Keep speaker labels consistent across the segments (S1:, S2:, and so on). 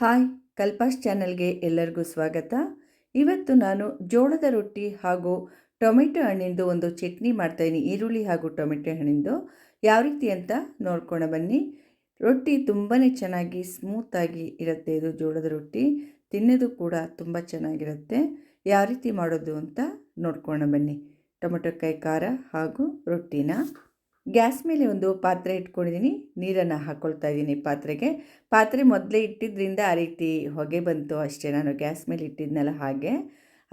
S1: Hi ಕಲ್ಪಾಸ್ ಚಾನಲ್ಗೆ ಎಲ್ಲರಿಗೂ ಸ್ವಾಗತ. ಇವತ್ತು ನಾನು ಜೋಳದ ರೊಟ್ಟಿ ಹಾಗೂ ಟೊಮೆಟೊ ಹಣ್ಣಿಂದು ಒಂದು ಚಟ್ನಿ ಮಾಡ್ತಾಯಿದ್ದೀನಿ ಈರುಳ್ಳಿ ಹಾಗೂ ಟೊಮೆಟೊ ಹಣ್ಣಿಂದು. ಯಾವ ರೀತಿ ಅಂತ ನೋಡ್ಕೊಂಡು ಬನ್ನಿ. ರೊಟ್ಟಿ ತುಂಬಾ ಚೆನ್ನಾಗಿ ಸ್ಮೂತಾಗಿ ಇರುತ್ತೆ ಇದು ಜೋಳದ ರೊಟ್ಟಿ. ತಿನ್ನೋದು ಕೂಡ ತುಂಬ ಚೆನ್ನಾಗಿರುತ್ತೆ. ಯಾವ ರೀತಿ ಮಾಡೋದು ಅಂತ ನೋಡ್ಕೊಂಡು ಬನ್ನಿ. ಟೊಮೆಟೊ ಕಾಯಿ ಖಾರ ಹಾಗೂ ರೊಟ್ಟಿನ. ಗ್ಯಾಸ್ ಮೇಲೆ ಒಂದು ಪಾತ್ರೆ ಇಟ್ಕೊಂಡಿದ್ದೀನಿ. ನೀರನ್ನು ಹಾಕ್ಕೊಳ್ತಾ ಇದ್ದೀನಿ ಪಾತ್ರೆಗೆ. ಪಾತ್ರೆ ಮೊದಲೇ ಇಟ್ಟಿದ್ದರಿಂದ ಆ ರೀತಿ ಹೊಗೆ ಬಂತು ಅಷ್ಟೇ. ನಾನು ಗ್ಯಾಸ್ ಮೇಲೆ ಇಟ್ಟಿದ್ನಲ್ಲ ಹಾಗೆ.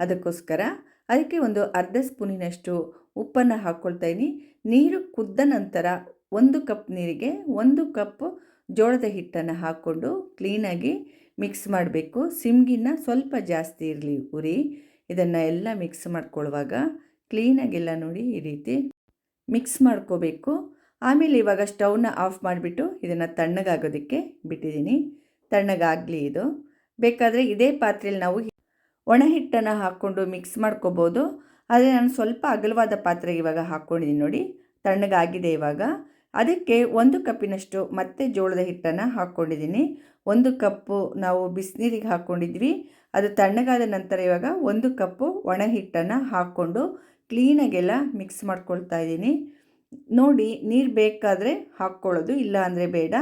S1: ಅದಕ್ಕೋಸ್ಕರ ಅದಕ್ಕೆ ಒಂದು ಅರ್ಧ ಸ್ಪೂನಿನಷ್ಟು ಉಪ್ಪನ್ನು ಹಾಕ್ಕೊಳ್ತಾ ಇದ್ದೀನಿ. ನೀರು ಕುದ್ದ ನಂತರ ಒಂದು ಕಪ್ ನೀರಿಗೆ ಒಂದು ಕಪ್ ಜೋಳದ ಹಿಟ್ಟನ್ನು ಹಾಕ್ಕೊಂಡು ಕ್ಲೀನಾಗಿ ಮಿಕ್ಸ್ ಮಾಡಬೇಕು. ಸಿಮ್ಗಿನ್ನ ಸ್ವಲ್ಪ ಜಾಸ್ತಿ ಇರಲಿ ಉರಿ. ಇದನ್ನು ಎಲ್ಲ ಮಿಕ್ಸ್ ಮಾಡ್ಕೊಳ್ಳುವಾಗ ಕ್ಲೀನಾಗೆಲ್ಲ ನೋಡಿ ಈ ರೀತಿ ಮಿಕ್ಸ್ ಮಾಡ್ಕೋಬೇಕು. ಆಮೇಲೆ ಇವಾಗ ಸ್ಟವ್ನ ಆಫ್ ಮಾಡಿಬಿಟ್ಟು ಇದನ್ನು ತಣ್ಣಗಾಗೋದಕ್ಕೆ ಬಿಟ್ಟಿದ್ದೀನಿ. ತಣ್ಣಗಾಗಲಿ ಇದು. ಬೇಕಾದರೆ ಇದೇ ಪಾತ್ರೆಯಲ್ಲಿ ನಾವು ಒಣ ಹಿಟ್ಟನ್ನು ಹಾಕ್ಕೊಂಡು ಮಿಕ್ಸ್ ಮಾಡ್ಕೋಬೋದು. ಆದರೆ ನಾನು ಸ್ವಲ್ಪ ಅಗಲವಾದ ಪಾತ್ರೆಗೆ ಇವಾಗ ಹಾಕ್ಕೊಂಡಿದ್ದೀನಿ ನೋಡಿ. ತಣ್ಣಗಾಗಿದೆ ಇವಾಗ. ಅದಕ್ಕೆ ಒಂದು ಕಪ್ಪಿನಷ್ಟು ಮತ್ತೆ ಜೋಳದ ಹಿಟ್ಟನ್ನು ಹಾಕ್ಕೊಂಡಿದ್ದೀನಿ ಒಂದು ಕಪ್ಪು ನಾವು ಬಿಸಿನೀರಿಗೆ ಹಾಕ್ಕೊಂಡಿದ್ವಿ ಅದು ತಣ್ಣಗಾದ ನಂತರ ಇವಾಗ ಒಂದು ಕಪ್ಪು ಒಣ ಹಿಟ್ಟನ್ನು ಹಾಕ್ಕೊಂಡು ಕ್ಲೀನಾಗೆಲ್ಲ ಮಿಕ್ಸ್ ಮಾಡ್ಕೊಳ್ತಾ ಇದ್ದೀನಿ. ನೋಡಿ, ನೀರು ಬೇಕಾದರೆ ಹಾಕ್ಕೊಳ್ಳೋದು, ಇಲ್ಲ ಅಂದರೆ ಬೇಡ.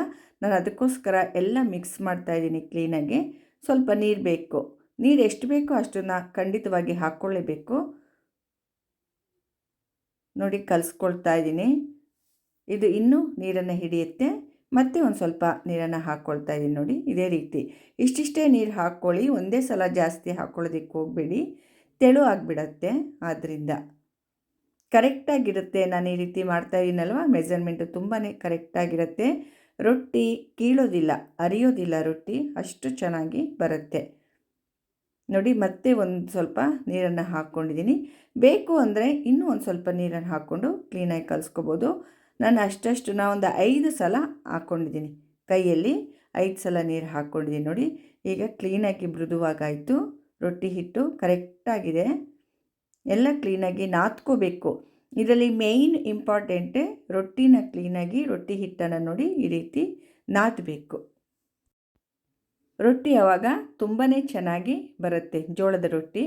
S1: ನಾನು ಅದಕ್ಕೋಸ್ಕರ ಎಲ್ಲ ಮಿಕ್ಸ್ ಮಾಡ್ತಾ ಇದ್ದೀನಿ ಕ್ಲೀನಾಗಿ. ಸ್ವಲ್ಪ ನೀರು ಬೇಕು. ನೀರು ಎಷ್ಟು ಬೇಕೋ ಅಷ್ಟನ್ನು ಖಂಡಿತವಾಗಿ ಹಾಕ್ಕೊಳ್ಳೇಬೇಕು. ನೋಡಿ, ಕಲಿಸ್ಕೊಳ್ತಾ ಇದ್ದೀನಿ. ಇದು ಇನ್ನೂ ನೀರನ್ನು ಹಿಡಿಯುತ್ತೆ. ಮತ್ತೆ ಒಂದು ಸ್ವಲ್ಪ ನೀರನ್ನು ಹಾಕ್ಕೊಳ್ತಾ ಇದ್ದೀನಿ ನೋಡಿ, ಇದೇ ರೀತಿ. ಇಷ್ಟಿಷ್ಟೇ ನೀರು ಹಾಕ್ಕೊಳ್ಳಿ. ಒಂದೇ ಸಲ ಜಾಸ್ತಿ ಹಾಕ್ಕೊಳ್ಳೋದಕ್ಕೆ ಹೋಗಬೇಡಿ. ತೆಳು ಆಗಿಬಿಡತ್ತೆ ಆದ್ದರಿಂದ ಕರೆಕ್ಟಾಗಿರುತ್ತೆ ನಾನು ಈ ರೀತಿ ಮಾಡ್ತಾ ಇದ್ದೀನಲ್ವ ಮೆಜರ್ಮೆಂಟು ತುಂಬಾ ಕರೆಕ್ಟಾಗಿರುತ್ತೆ ರೊಟ್ಟಿ ಕೀಳೋದಿಲ್ಲ, ಅರಿಯೋದಿಲ್ಲ ರೊಟ್ಟಿ. ಅಷ್ಟು ಚೆನ್ನಾಗಿ ಬರುತ್ತೆ. ನೋಡಿ, ಮತ್ತೆ ಒಂದು ಸ್ವಲ್ಪ ನೀರನ್ನು ಹಾಕ್ಕೊಂಡಿದ್ದೀನಿ. ಬೇಕು ಅಂದರೆ ಇನ್ನೂ ಒಂದು ಸ್ವಲ್ಪ ನೀರನ್ನು ಹಾಕ್ಕೊಂಡು ಕ್ಲೀನಾಗಿ ಕಲಿಸ್ಕೋಬೋದು. ನಾನು ಅಷ್ಟಷ್ಟು ಒಂದು ಐದು ಸಲ ಹಾಕ್ಕೊಂಡಿದ್ದೀನಿ. ಕೈಯಲ್ಲಿ ಐದು ಸಲ ನೀರು ಹಾಕ್ಕೊಂಡಿದ್ದೀನಿ ನೋಡಿ. ಈಗ ಕ್ಲೀನಾಗಿ ಮೃದುವಾಗಾಯಿತು ರೊಟ್ಟಿ ಹಿಟ್ಟು ಕರೆಕ್ಟಾಗಿದೆ. ಎಲ್ಲ ಕ್ಲೀನಾಗಿ ನಾದ್ಕೋಬೇಕು. ಇದರಲ್ಲಿ ಮೇಯ್ನ್ ಇಂಪಾರ್ಟೆಂಟೇ ರೊಟ್ಟಿನ ಕ್ಲೀನಾಗಿ ರೊಟ್ಟಿ ಹಿಟ್ಟನ್ನು ನೋಡಿ ಈ ರೀತಿ ನಾದಬೇಕು. ರೊಟ್ಟಿ ಆವಾಗ ತುಂಬಾ ಚೆನ್ನಾಗಿ ಬರುತ್ತೆ ಜೋಳದ ರೊಟ್ಟಿ.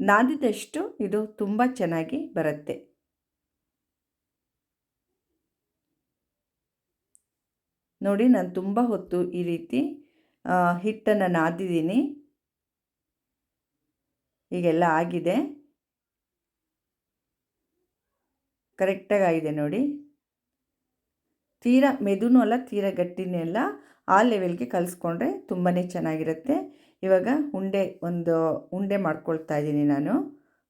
S1: ನಾದಿದಷ್ಟು ಇದು ತುಂಬ ಚೆನ್ನಾಗಿ ಬರುತ್ತೆ. ನೋಡಿ, ನಾನು ತುಂಬ ಹೊತ್ತು ಈ ರೀತಿ ಹಿಟ್ಟನ್ನು ನಾದಿದ್ದೀನಿ. ಈಗೆಲ್ಲ ಆಗಿದೆ. ಕರೆಕ್ಟಾಗಿ ಆಗಿದೆ ನೋಡಿ. ತೀರ ಮೆದುನೂ ಅಲ್ಲ, ತೀರ ಗಟ್ಟಿನೂ ಅಲ್ಲ ಆ ಲೆವೆಲ್ಗೆ ಕಲಿಸ್ಕೊಂಡ್ರೆ ತುಂಬಾ ಚೆನ್ನಾಗಿರುತ್ತೆ. ಇವಾಗ ಉಂಡೆ ಒಂದು ಉಂಡೆ ಮಾಡ್ಕೊಳ್ತಾ ಇದ್ದೀನಿ ನಾನು.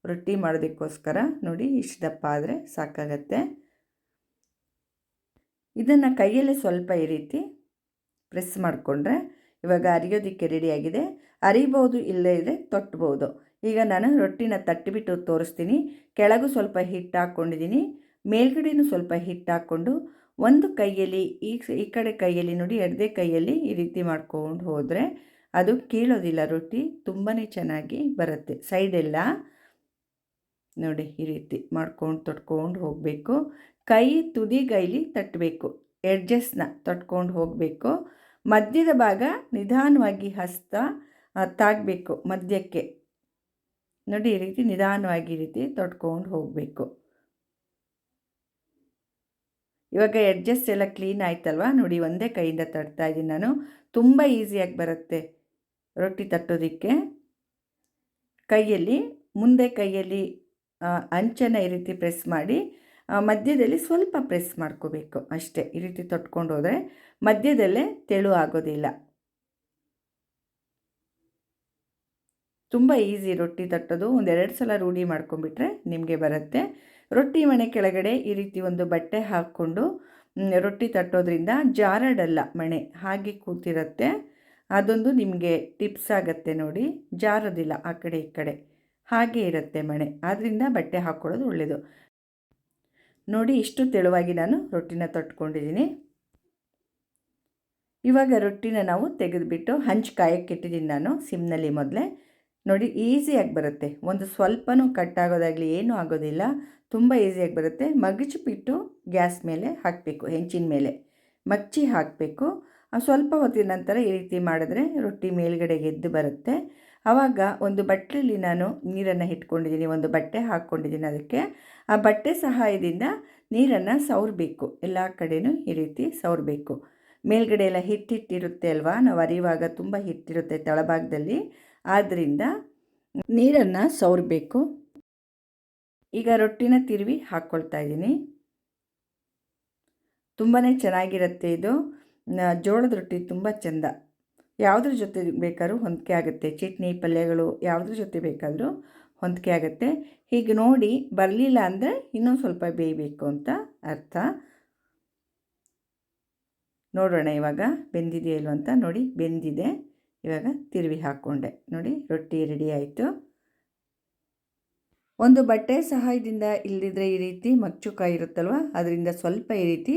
S1: ರೊಟ್ಟಿ ಮಾಡೋದಕ್ಕೋಸ್ಕರ ನೋಡಿ, ಇಷ್ಟು ದಪ್ಪ ಆದರೆ ಸಾಕಾಗತ್ತೆ. ಇದನ್ನು ಕೈಯಲ್ಲೇ ಸ್ವಲ್ಪ ಈ ರೀತಿ ಪ್ರೆಸ್ ಮಾಡಿಕೊಂಡ್ರೆ ಇವಾಗ ಅರಿಯೋದಕ್ಕೆ ರೆಡಿಯಾಗಿದೆ ಅರಿಬೋದು ಇಲ್ಲದೇ ಇದ್ದರೆ ತೊಟ್ಬೋದು. ಈಗ ನಾನು ರೊಟ್ಟಿನ ತಟ್ಟಿಬಿಟ್ಟು ತೋರಿಸ್ತೀನಿ. ಕೆಳಗೂ ಸ್ವಲ್ಪ ಹಿಟ್ಟು ಹಾಕ್ಕೊಂಡಿದ್ದೀನಿ. ಮೇಲ್ಗಡೆನೂ ಸ್ವಲ್ಪ ಹಿಟ್ಟು ಹಾಕ್ಕೊಂಡು ಒಂದು ಕೈಯಲ್ಲಿ ಈ ಈ ಕಡೆ ಕೈಯಲ್ಲಿ ನೋಡಿ, ಎಡದೆ ಕೈಯಲ್ಲಿ ಈ ರೀತಿ ಮಾಡ್ಕೊಂಡು ಹೋದರೆ ಅದು ಕೀಳೋದಿಲ್ಲ ರೊಟ್ಟಿ. ತುಂಬಾ ಚೆನ್ನಾಗಿ ಬರುತ್ತೆ. ಸೈಡೆಲ್ಲ ನೋಡಿ, ಈ ರೀತಿ ಮಾಡ್ಕೊಂಡು ತೊಟ್ಕೊಂಡು ಹೋಗಬೇಕು. ಕೈ ತುದಿ ತುದಿಗೈಲಿ ತಟ್ಟಬೇಕು. ಎಡ್ಜಸ್ಟ್ನ ತೊಟ್ಕೊಂಡು ಹೋಗಬೇಕು. ಮಧ್ಯದ ಭಾಗ ನಿಧಾನವಾಗಿ ಹಸ್ತ ತಾಗಬೇಕು ಮಧ್ಯಕ್ಕೆ. ನೋಡಿ, ಈ ರೀತಿ ನಿಧಾನವಾಗಿ ಈ ರೀತಿ ತೊಟ್ಕೊಂಡು ಹೋಗಬೇಕು. ಇವಾಗ ಎಡ್ಜಸ್ಟ್ ಎಲ್ಲ ಕ್ಲೀನ್ ಆಯ್ತಲ್ವಾ? ನೋಡಿ, ಒಂದೇ ಕೈಯಿಂದ ತಟ್ತಾ ಇದ್ದೀನಿ ನಾನು. ತುಂಬ ಈಸಿಯಾಗಿ ಬರುತ್ತೆ ರೊಟ್ಟಿ ತಟ್ಟೋದಕ್ಕೆ. ಕೈಯಲ್ಲಿ, ಮುಂದೆ ಕೈಯಲ್ಲಿ ಅಂಚನ್ನು ಈ ರೀತಿ ಪ್ರೆಸ್ ಮಾಡಿ ಮಧ್ಯದಲ್ಲಿ ಸ್ವಲ್ಪ ಪ್ರೆಸ್ ಮಾಡ್ಕೋಬೇಕು ಅಷ್ಟೇ. ಈ ರೀತಿ ತೊಟ್ಕೊಂಡು ಹೋದರೆ ಮಧ್ಯದಲ್ಲೇ ತೆಳು ಆಗೋದಿಲ್ಲ. ತುಂಬ ಈಸಿ ರೊಟ್ಟಿ ತಟ್ಟೋದು. ಒಂದೆರಡು ಸಲ ರೂಢಿ ಮಾಡ್ಕೊಂಡ್ಬಿಟ್ರೆ ನಿಮಗೆ ಬರುತ್ತೆ. ರೊಟ್ಟಿ ಮಣೆ ಕೆಳಗಡೆ ಈ ರೀತಿ ಒಂದು ಬಟ್ಟೆ ಹಾಕ್ಕೊಂಡು ರೊಟ್ಟಿ ತಟ್ಟೋದ್ರಿಂದ ಜಾರಡಲ್ಲ ಮಣೆ, ಹಾಗೆ ಕೂತಿರುತ್ತೆ. ಅದೊಂದು ನಿಮಗೆ ಟಿಪ್ಸ್ ಆಗುತ್ತೆ ನೋಡಿ. ಜಾರೋದಿಲ್ಲ ಆ ಕಡೆ ಈ ಕಡೆ. ಹಾಗೆ ಇರುತ್ತೆ ಮಣೆ. ಆದ್ದರಿಂದ ಬಟ್ಟೆ ಹಾಕ್ಕೊಳ್ಳೋದು ಒಳ್ಳೆಯದು ನೋಡಿ, ಇಷ್ಟು ತೆಳುವಾಗಿ ನಾನು ರೊಟ್ಟಿನ ತೊಟ್ಕೊಂಡಿದ್ದೀನಿ. ಇವಾಗ ರೊಟ್ಟಿನ ನಾವು ತೆಗೆದುಬಿಟ್ಟು, ಹಂಚು ಕಾಯಕ್ಕೆ ಇಟ್ಟಿದ್ದೀನಿ ನಾನು, ಸಿಮ್ನಲ್ಲಿ ಮೊದಲೇ. ನೋಡಿ, ಈಸಿಯಾಗಿ ಬರುತ್ತೆ. ಒಂದು ಸ್ವಲ್ಪನೂ ಕಟ್ಟಾಗೋದಾಗಲಿ ಏನೂ ಆಗೋದಿಲ್ಲ. ತುಂಬ ಈಸಿಯಾಗಿ ಬರುತ್ತೆ. ಮಗಚು ಬಿಟ್ಟು ಗ್ಯಾಸ್ ಮೇಲೆ ಹಾಕಬೇಕು, ಹೆಂಚಿನ ಮೇಲೆ. ಮಚ್ಚಿ ಹಾಕಬೇಕು. ಸ್ವಲ್ಪ ಹೊತ್ತಿನ ನಂತರ ಈ ರೀತಿ ಮಾಡಿದ್ರೆ ರೊಟ್ಟಿ ಮೇಲ್ಗಡೆಗೆ ಎದ್ದು ಬರುತ್ತೆ. ಆವಾಗ ಒಂದು ಬಟ್ಟೆಯಲ್ಲಿ ನಾನು ನೀರನ್ನು ಇಟ್ಕೊಂಡಿದ್ದೀನಿ, ಒಂದು ಬಟ್ಟೆ ಹಾಕ್ಕೊಂಡಿದ್ದೀನಿ ಅದಕ್ಕೆ. ಆ ಬಟ್ಟೆ ಸಹಾಯದಿಂದ ನೀರನ್ನು ಸವರಬೇಕು. ಎಲ್ಲ ಕಡೆಯೂ ಈ ರೀತಿ ಸವರಬೇಕು. ಮೇಲ್ಗಡೆ ಎಲ್ಲ ಹಿಟ್ಟಿಟ್ಟಿರುತ್ತೆ ಅಲ್ವಾ? ನಾವು ಅರಿಯುವಾಗ ತುಂಬ ಹಿಟ್ಟಿರುತ್ತೆ ತಳಭಾಗದಲ್ಲಿ. ಆದ್ದರಿಂದ ನೀರನ್ನು ಸವರಬೇಕು ಈಗ ರೊಟ್ಟಿನ ತಿರುವಿ ಹಾಕ್ಕೊಳ್ತಾ ಇದ್ದೀನಿ. ತುಂಬಾ ಚೆನ್ನಾಗಿರುತ್ತೆ ಇದು. ಜೋಳದ ರೊಟ್ಟಿ ತುಂಬ ಚೆಂದ. ಯಾವುದ್ರ ಜೊತೆ ಬೇಕಾದ್ರೂ ಹೊಂದಿಕೆ ಆಗುತ್ತೆ. ಚಟ್ನಿ, ಪಲ್ಯಗಳು ಯಾವುದ್ರ ಜೊತೆ ಬೇಕಾದರೂ ಹೊಂದಿಕೆ ಆಗುತ್ತೆ. ಹೀಗೆ ನೋಡಿ ಬರಲಿಲ್ಲ ಅಂದರೆ ಇನ್ನೊಂದು ಸ್ವಲ್ಪ ಬೇಯಬೇಕು ಅಂತ ಅರ್ಥ. ನೋಡೋಣ ಇವಾಗ ಬೆಂದಿದೆಯಲ್ವ ಅಂತ ನೋಡಿ ಬೆಂದಿದೆ. ಇವಾಗ ತಿರುವಿ ಹಾಕ್ಕೊಂಡೆ ನೋಡಿ, ರೊಟ್ಟಿ ರೆಡಿ ಆಯಿತು. ಒಂದು ಬಟ್ಟೆ ಸಹಾಯದಿಂದ ಇಲ್ಲದಿದ್ದರೆ ಈ ರೀತಿ ಮಚ್ಚುಕಾಯಿ ಇರುತ್ತಲ್ವ? ಅದರಿಂದ ಸ್ವಲ್ಪ ಈ ರೀತಿ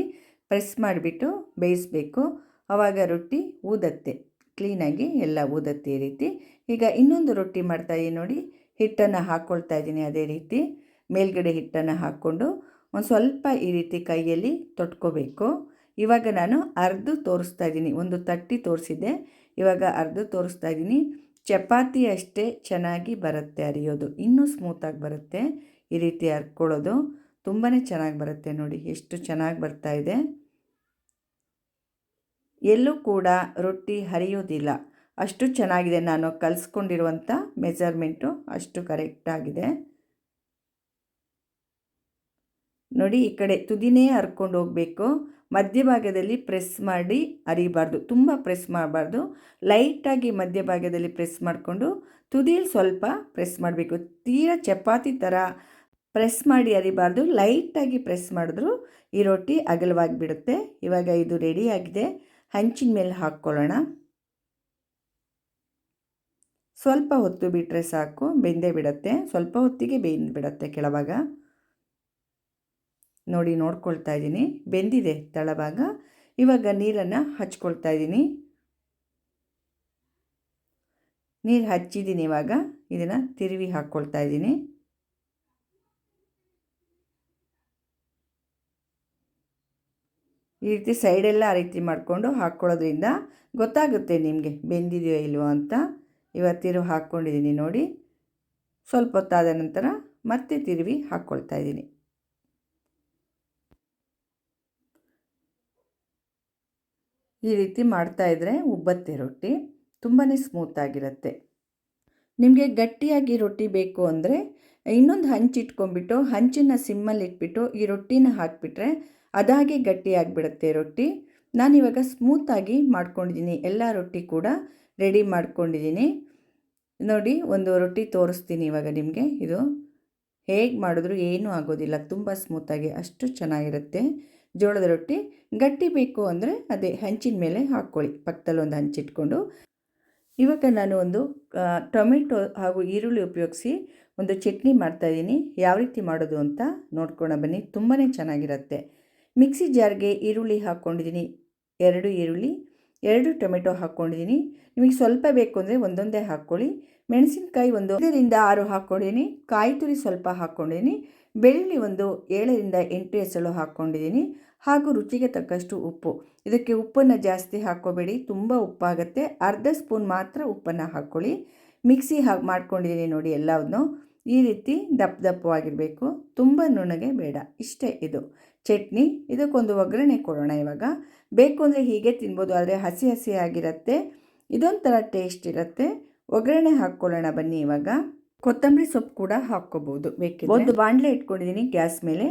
S1: ಪ್ರೆಸ್ ಮಾಡಿಬಿಟ್ಟು ಬೇಯಿಸಬೇಕು. ಆವಾಗ ರೊಟ್ಟಿ ಊದತ್ತೆ. ಕ್ಲೀನಾಗಿ ಎಲ್ಲ ಊದತ್ತೆ ಈ ರೀತಿ. ಈಗ ಇನ್ನೊಂದು ರೊಟ್ಟಿ ಮಾಡ್ತಾಯಿದ್ದೀನಿ ನೋಡಿ. ಹಿಟ್ಟನ್ನು ಹಾಕ್ಕೊಳ್ತಾ ಇದ್ದೀನಿ ಅದೇ ರೀತಿ. ಮೇಲ್ಗಡೆ ಹಿಟ್ಟನ್ನು ಹಾಕ್ಕೊಂಡು ಒಂದು ಸ್ವಲ್ಪ ಈ ರೀತಿ ಕೈಯಲ್ಲಿ ತೊಟ್ಕೋಬೇಕು. ಇವಾಗ ನಾನು ಅರ್ಧ ತೋರಿಸ್ತಾ ಇದ್ದೀನಿ ಒಂದು ತಟ್ಟಿ ತೋರಿಸಿದ್ದೆ. ಇವಾಗ ಅರ್ಧ ತೋರಿಸ್ತಾ ಇದ್ದೀನಿ. ಚಪಾತಿ ಅಷ್ಟೇ ಚೆನ್ನಾಗಿ ಬರುತ್ತೆ ಅರಿಯೋದು. ಇನ್ನೂ ಸ್ಮೂತಾಗಿ ಬರುತ್ತೆ ಈ ರೀತಿ ಹರ್ಕೊಳ್ಳೋದು ತುಂಬಾ ಚೆನ್ನಾಗಿ ಬರುತ್ತೆ ನೋಡಿ, ಎಷ್ಟು ಚೆನ್ನಾಗಿ ಬರ್ತಾ ಇದೆ. ಎಲ್ಲೂ ಕೂಡ ರೊಟ್ಟಿ ಹರಿಯೋದಿಲ್ಲ. ಅಷ್ಟು ಚೆನ್ನಾಗಿದೆ ನಾನು ಕಲಿಸ್ಕೊಂಡಿರುವಂಥ ಮೆಜರ್ಮೆಂಟು. ಅಷ್ಟು ಕರೆಕ್ಟಾಗಿದೆ ನೋಡಿ, ಈ ಕಡೆ ತುದಿನೇ ಹರ್ಕೊಂಡು ಹೋಗಬೇಕು. ಮಧ್ಯಭಾಗದಲ್ಲಿ ಪ್ರೆಸ್ ಮಾಡಿ ಅರಿಬಾರ್ದು. ತುಂಬ ಪ್ರೆಸ್ ಮಾಡಬಾರ್ದು. ಲೈಟಾಗಿ ಮಧ್ಯಭಾಗದಲ್ಲಿ ಪ್ರೆಸ್ ಮಾಡಿಕೊಂಡು ತುದಿಯಲ್ಲಿ ಸ್ವಲ್ಪ ಪ್ರೆಸ್ ಮಾಡಬೇಕು. ತೀರಾ ಚಪಾತಿ ಥರ ಪ್ರೆಸ್ ಮಾಡಿ ಅರಿಬಾರ್ದು. ಲೈಟಾಗಿ ಪ್ರೆಸ್ ಮಾಡಿದ್ರು ಈ ರೊಟ್ಟಿ ಅಗಲವಾಗಿ ಬಿಡುತ್ತೆ ಇವಾಗ ಇದು ರೆಡಿಯಾಗಿದೆ ಹಂಚಿನ ಮೇಲೆ ಹಾಕ್ಕೊಳ್ಳೋಣ. ಸ್ವಲ್ಪ ಹೊತ್ತು ಬಿಟ್ಟರೆ ಸಾಕು. ಬೆಂದೇ ಬಿಡುತ್ತೆ. ಸ್ವಲ್ಪ ಹೊತ್ತಿಗೆ ಬೆಂದು ಬಿಡುತ್ತೆ ಕೆಳಭಾಗ. ನೋಡಿ ನೋಡ್ಕೊಳ್ತಾ ಇದ್ದೀನಿ. ಬೆಂದಿದೆ ತಳಭಾಗ. ಇವಾಗ ನೀರನ್ನು ಹಚ್ಕೊಳ್ತಾ ಇದ್ದೀನಿ. ನೀರು ಹಚ್ಚಿದ್ದೀನಿ ಇವಾಗ. ಇದನ್ನು ತಿರುವಿ ಹಾಕ್ಕೊಳ್ತಾ ಇದ್ದೀನಿ. ಈ ರೀತಿ ಸೈಡೆಲ್ಲ ಆ ರೀತಿ ಮಾಡಿಕೊಂಡು ಹಾಕ್ಕೊಳ್ಳೋದ್ರಿಂದ ಗೊತ್ತಾಗುತ್ತೆ ನಿಮಗೆ ಬೆಂದಿದೆಯೋ ಇಲ್ವೋ ಅಂತ. ಇವತ್ತಿರು ಹಾಕ್ಕೊಂಡಿದ್ದೀನಿ ನೋಡಿ. ಸ್ವಲ್ಪ ಹೊತ್ತಾದ ನಂತರ ಮತ್ತೆ ತಿರುವಿ ಹಾಕ್ಕೊಳ್ತಾ ಇದ್ದೀನಿ. ಈ ರೀತಿ ಮಾಡ್ತಾಯಿದ್ರೆ ಉಬ್ಬತ್ತೆ ರೊಟ್ಟಿ ತುಂಬಾ ಸ್ಮೂತಾಗಿರುತ್ತೆ ನಿಮಗೆ ಗಟ್ಟಿಯಾಗಿ ರೊಟ್ಟಿ ಬೇಕು ಅಂದರೆ ಇನ್ನೊಂದು ಹಂಚಿಟ್ಕೊಂಡ್ಬಿಟ್ಟು ಹಂಚನ್ನು ಸಿಮ್ಮಲ್ಲಿ ಇಟ್ಬಿಟ್ಟು ಈ ರೊಟ್ಟಿನ ಹಾಕಿಬಿಟ್ರೆ ಅದಾಗೆ ಗಟ್ಟಿಯಾಗಿಬಿಡುತ್ತೆ ರೊಟ್ಟಿ. ನಾನಿವಾಗ ಸ್ಮೂತಾಗಿ ಮಾಡ್ಕೊಂಡಿದ್ದೀನಿ. ಎಲ್ಲ ರೊಟ್ಟಿ ಕೂಡ ರೆಡಿ ಮಾಡ್ಕೊಂಡಿದ್ದೀನಿ. ನೋಡಿ, ಒಂದು ರೊಟ್ಟಿ ತೋರಿಸ್ತೀನಿ ಇವಾಗ ನಿಮಗೆ. ಇದು ಹೇಗೆ ಮಾಡಿದ್ರು ಏನೂ ಆಗೋದಿಲ್ಲ. ತುಂಬ ಸ್ಮೂತಾಗಿ ಅಷ್ಟು ಚೆನ್ನಾಗಿರುತ್ತೆ. ಜೋಳದ ರೊಟ್ಟಿ, ಗಟ್ಟಿ ಬೇಕು ಅಂದರೆ ಅದೇ ಹಂಚಿನ ಮೇಲೆ ಹಾಕ್ಕೊಳ್ಳಿ. ಪಕ್ಕದಲ್ಲಿ ಒಂದು ಹಂಚಿಟ್ಕೊಂಡು ಇವಾಗ ನಾನು ಒಂದು ಟೊಮೆಟೊ ಹಾಗೂ ಈರುಳ್ಳಿ ಉಪಯೋಗಿಸಿ ಒಂದು ಚಟ್ನಿ ಮಾಡ್ತಾಯಿದ್ದೀನಿ ಯಾವ ರೀತಿ ಮಾಡೋದು ಅಂತ ನೋಡ್ಕೊಂಡು ಬನ್ನಿ. ತುಂಬಾ ಚೆನ್ನಾಗಿರುತ್ತೆ. ಮಿಕ್ಸಿ ಜಾರ್ಗೆ ಈರುಳ್ಳಿ ಹಾಕ್ಕೊಂಡಿದ್ದೀನಿ. ಎರಡು ಈರುಳ್ಳಿ, ಎರಡು ಟೊಮೆಟೊ ಹಾಕ್ಕೊಂಡಿದ್ದೀನಿ. ನಿಮಗೆ ಸ್ವಲ್ಪ ಬೇಕು ಅಂದರೆ ಒಂದೊಂದೇ ಹಾಕ್ಕೊಳ್ಳಿ. ಮೆಣಸಿನಕಾಯಿ ಒಂದು ಐದರಿಂದ ಆರು ಹಾಕ್ಕೊಂಡಿದ್ದೀನಿ. ಕಾಯಿ ತುರಿ ಸ್ವಲ್ಪ ಹಾಕ್ಕೊಂಡಿದ್ದೀನಿ. ಬೆಳ್ಳುಳ್ಳಿ ಒಂದು ಏಳರಿಂದ ಎಂಟು ಎಸಳು ಹಾಕ್ಕೊಂಡಿದ್ದೀನಿ. ಹಾಗೂ ರುಚಿಗೆ ತಕ್ಕಷ್ಟು ಉಪ್ಪು. ಇದಕ್ಕೆ ಉಪ್ಪನ್ನು ಜಾಸ್ತಿ ಹಾಕ್ಕೋಬೇಡಿ. ತುಂಬ ಉಪ್ಪಾಗುತ್ತೆ. ಅರ್ಧ ಸ್ಪೂನ್ ಮಾತ್ರ ಉಪ್ಪನ್ನು ಹಾಕ್ಕೊಳ್ಳಿ. ಮಿಕ್ಸಿ ಹಾ ಮಾಡ್ಕೊಂಡಿದ್ದೀನಿ ನೋಡಿ ಎಲ್ಲವನ್ನು ಈ ರೀತಿ ದಪ್ಪ ದಪ್ಪವಾಗಿರಬೇಕು. ತುಂಬ ನುಣಗೆ ಬೇಡ. ಇಷ್ಟೇ ಇದು. ಚಟ್ನಿ. ಇದಕ್ಕೊಂದು ಒಗ್ಗರಣೆ ಕೊಡೋಣ ಇವಾಗ. ಬೇಕು ಅಂದರೆ ಹೀಗೆ ತಿನ್ಬೋದು. ಆದರೆ ಹಸಿ ಹಸಿ ಆಗಿರುತ್ತೆ. ಇದೊಂಥರ ಟೇಸ್ಟ್ ಇರುತ್ತೆ. ಒಗ್ಗರಣೆ ಹಾಕ್ಕೊಳ್ಳೋಣ ಬನ್ನಿ ಇವಾಗ. ಕೊತ್ತಂಬರಿ ಸೊಪ್ಪು ಕೂಡ ಹಾಕ್ಕೋಬೋದು. ಬೇಕಿದ್ರೆ ಒಂದು ಬಾಣಲೆ ಇಟ್ಕೊಂಡಿದ್ದೀನಿ ಗ್ಯಾಸ್ ಮೇಲೆ.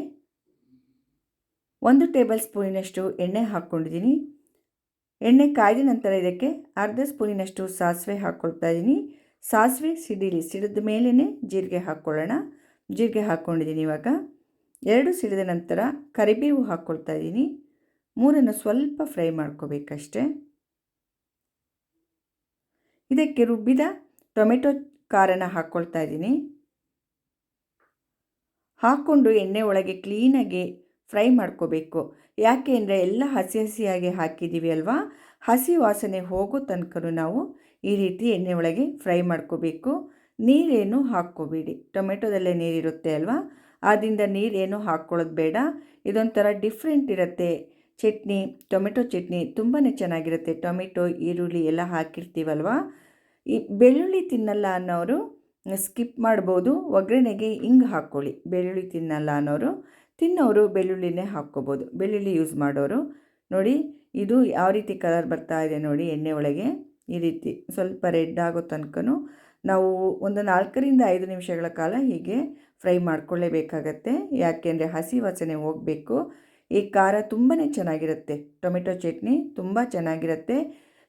S1: ಒಂದು ಟೇಬಲ್ ಸ್ಪೂನಿನಷ್ಟು ಎಣ್ಣೆ ಹಾಕ್ಕೊಂಡಿದ್ದೀನಿ. ಎಣ್ಣೆ ಕಾಯ್ದ ನಂತರ ಇದಕ್ಕೆ ಅರ್ಧ ಸ್ಪೂನಿನಷ್ಟು ಸಾಸಿವೆ ಹಾಕ್ಕೊಳ್ತಾ ಇದ್ದೀನಿ. ಸಾಸಿವೆ ಸಿಡಿಲಿ, ಸಿಡಿದ ಮೇಲೇ ಜೀರಿಗೆ ಹಾಕ್ಕೊಳ್ಳೋಣ. ಜೀರಿಗೆ ಹಾಕ್ಕೊಂಡಿದ್ದೀನಿ ಇವಾಗ. ಎರಡು ಸಿಡಿದ ನಂತರ ಕರಿಬೇವು ಹಾಕ್ಕೊಳ್ತಾ ಇದ್ದೀನಿ. ಮೂರನ್ನು ಸ್ವಲ್ಪ ಫ್ರೈ ಮಾಡ್ಕೋಬೇಕಷ್ಟೆ. ಇದಕ್ಕೆ ರುಬ್ಬಿದ ಟೊಮೆಟೊ ಖಾರನ ಹಾಕ್ಕೊಳ್ತಾ ಇದ್ದೀನಿ. ಹಾಕ್ಕೊಂಡು ಎಣ್ಣೆ ಒಳಗೆ ಕ್ಲೀನಾಗಿ ಫ್ರೈ ಮಾಡ್ಕೋಬೇಕು. ಯಾಕೆ ಅಂದರೆ ಎಲ್ಲ ಹಸಿ ಹಸಿಯಾಗಿ ಹಾಕಿದ್ದೀವಿ ಅಲ್ವಾ? ಹಸಿ ವಾಸನೆ ಹೋಗೋ ತನಕ ನಾವು ಈ ರೀತಿ ಎಣ್ಣೆ ಒಳಗೆ ಫ್ರೈ ಮಾಡ್ಕೋಬೇಕು. ನೀರೇನು ಹಾಕ್ಕೋಬೇಡಿ. ಟೊಮೆಟೊದಲ್ಲೇ ನೀರಿರುತ್ತೆ ಅಲ್ವಾ? ಆದ್ದರಿಂದ ನೀರೇನು ಹಾಕ್ಕೊಳ್ಳೋದು ಬೇಡ. ಇದೊಂಥರ ಡಿಫ್ರೆಂಟ್ ಇರುತ್ತೆ. ಚಟ್ನಿ, ಟೊಮೆಟೊ ಚಟ್ನಿ ತುಂಬಾ ಚೆನ್ನಾಗಿರುತ್ತೆ. ಟೊಮೆಟೊ, ಈರುಳ್ಳಿ ಎಲ್ಲ ಹಾಕಿರ್ತೀವಲ್ವ? ಈ ಬೆಳ್ಳುಳ್ಳಿ ತಿನ್ನಲ್ಲ ಅನ್ನೋರು ಸ್ಕಿಪ್ ಮಾಡ್ಬೋದು. ಒಗ್ಗರಣೆಗೆ ಹಿಂಗೆ ಹಾಕ್ಕೊಳ್ಳಿ. ಬೆಳ್ಳುಳ್ಳಿ ತಿನ್ನಲ್ಲ ಅನ್ನೋರು, ತಿನ್ನೋರು ಬೆಳ್ಳುಳ್ಳಿನೇ ಹಾಕ್ಕೋಬೋದು. ಬೆಳ್ಳುಳ್ಳಿ ಯೂಸ್ ಮಾಡೋರು. ನೋಡಿ, ಇದು ಯಾವ ರೀತಿ ಕಲರ್ ಬರ್ತಾ ಇದೆ ನೋಡಿ ಎಣ್ಣೆ ಒಳಗೆ. ಈ ರೀತಿ ಸ್ವಲ್ಪ ರೆಡ್ ಆಗೋ ತನಕ ನಾವು ಒಂದು ನಾಲ್ಕರಿಂದ ಐದು ನಿಮಿಷಗಳ ಕಾಲ ಹೀಗೆ ಫ್ರೈ ಮಾಡ್ಕೊಳ್ಳೇಬೇಕಾಗತ್ತೆ. ಯಾಕೆಂದರೆ ಹಸಿ ವಾಸನೆ ಹೋಗಬೇಕು. ಈ ಖಾರ ತುಂಬಾ ಚೆನ್ನಾಗಿರುತ್ತೆ. ಟೊಮೆಟೊ ಚಟ್ನಿ ತುಂಬ ಚೆನ್ನಾಗಿರುತ್ತೆ.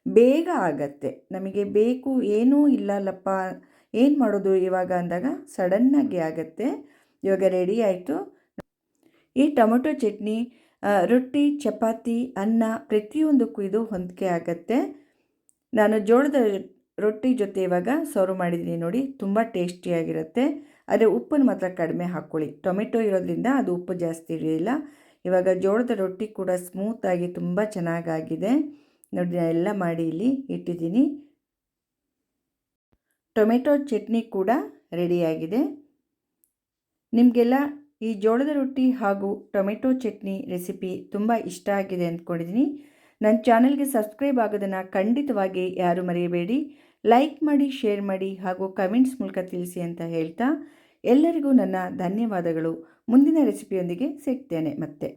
S1: ಬೇಗ ಆಗತ್ತೆ. ನಮಗೆ ಬೇಕು, ಏನೂ ಇಲ್ಲಲ್ಲಪ್ಪ, ಏನು ಮಾಡೋದು ಇವಾಗ ಅಂದಾಗ ಸಡನ್ನಾಗಿ ಆಗುತ್ತೆ. ಇವಾಗ ರೆಡಿ ಆಯಿತು. ಈ ಟೊಮೆಟೊ ಚಟ್ನಿ ರೊಟ್ಟಿ, ಚಪಾತಿ, ಅನ್ನ ಪ್ರತಿಯೊಂದಕ್ಕೂ ಇದು ಹೊಂದಿಕೆ ಆಗತ್ತೆ. ನಾನು ಜೋಳದ ರೊಟ್ಟಿ ಜೊತೆ ಇವಾಗ ಸರ್ವ್ ಮಾಡಿದ್ದೀನಿ ನೋಡಿ, ತುಂಬ ಟೇಸ್ಟಿಯಾಗಿರುತ್ತೆ. ಆದರೆ ಉಪ್ಪನ್ನು ಮಾತ್ರ ಕಡಿಮೆ ಹಾಕ್ಕೊಳ್ಳಿ. ಟೊಮೆಟೊ ಇರೋದ್ರಿಂದ ಅದು ಉಪ್ಪು ಜಾಸ್ತಿ ಇರಲಿಲ್ಲ. ಇವಾಗ ಜೋಳದ ರೊಟ್ಟಿ ಕೂಡ ಸ್ಮೂತಾಗಿ ತುಂಬ ಚೆನ್ನಾಗಾಗಿದೆ. ನೋಡಿ ಎಲ್ಲ ಮಾಡಿ ಇಲ್ಲಿ ಇಟ್ಟಿದ್ದೀನಿ. ಟೊಮೆಟೊ ಚಟ್ನಿ ಕೂಡ ರೆಡಿಯಾಗಿದೆ ನಿಮಗೆಲ್ಲ ಈ ಜೋಳದ ರೊಟ್ಟಿ ಹಾಗೂ ಟೊಮೆಟೊ ಚಟ್ನಿ ರೆಸಿಪಿ ತುಂಬ ಇಷ್ಟ ಆಗಿದೆ ಅಂದ್ಕೊಂಡಿದ್ದೀನಿ. ನನ್ನ ಚಾನಲ್ಗೆ ಸಬ್ಸ್ಕ್ರೈಬ್ ಆಗೋದನ್ನು ಖಂಡಿತವಾಗಿ ಯಾರು ಮರೆಯಬೇಡಿ. ಲೈಕ್ ಮಾಡಿ, ಶೇರ್ ಮಾಡಿ ಹಾಗೂ ಕಮೆಂಟ್ಸ್ ಮೂಲಕ ತಿಳಿಸಿ ಅಂತ ಹೇಳ್ತಾ ಎಲ್ಲರಿಗೂ ನನ್ನ ಧನ್ಯವಾದಗಳು. ಮುಂದಿನ ರೆಸಿಪಿಯೊಂದಿಗೆ ಸಿಗ್ತೇನೆ ಮತ್ತೆ.